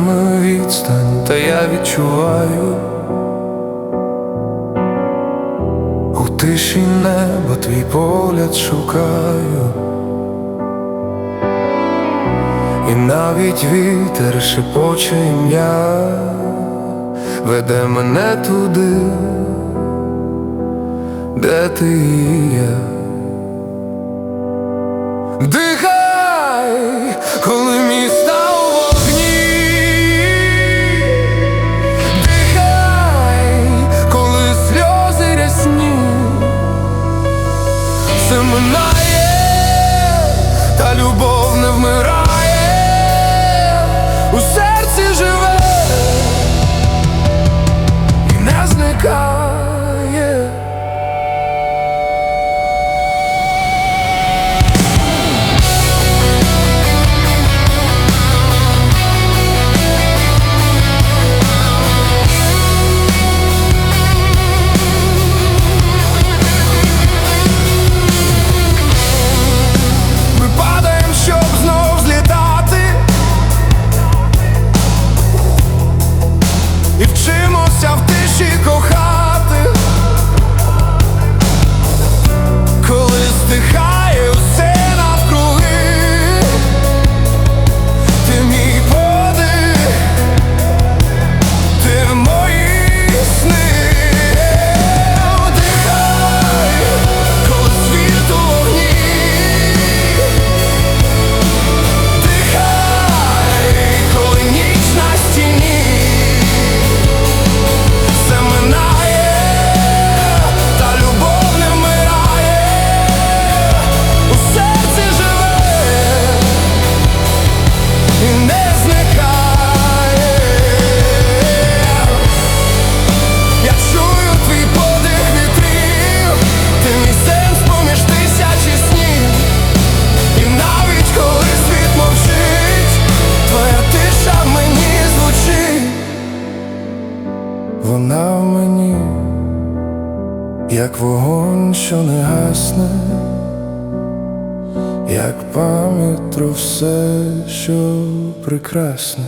відстань, та я відчуваю у тиші неба твій погляд шукаю, і навіть вітер шепоче ім'я веде мене туди, де ти я. Дихай, коли міста та любов не вмирає, у вона в мені, як вогонь, що не гасне, як пам'ять про все, що прекрасне.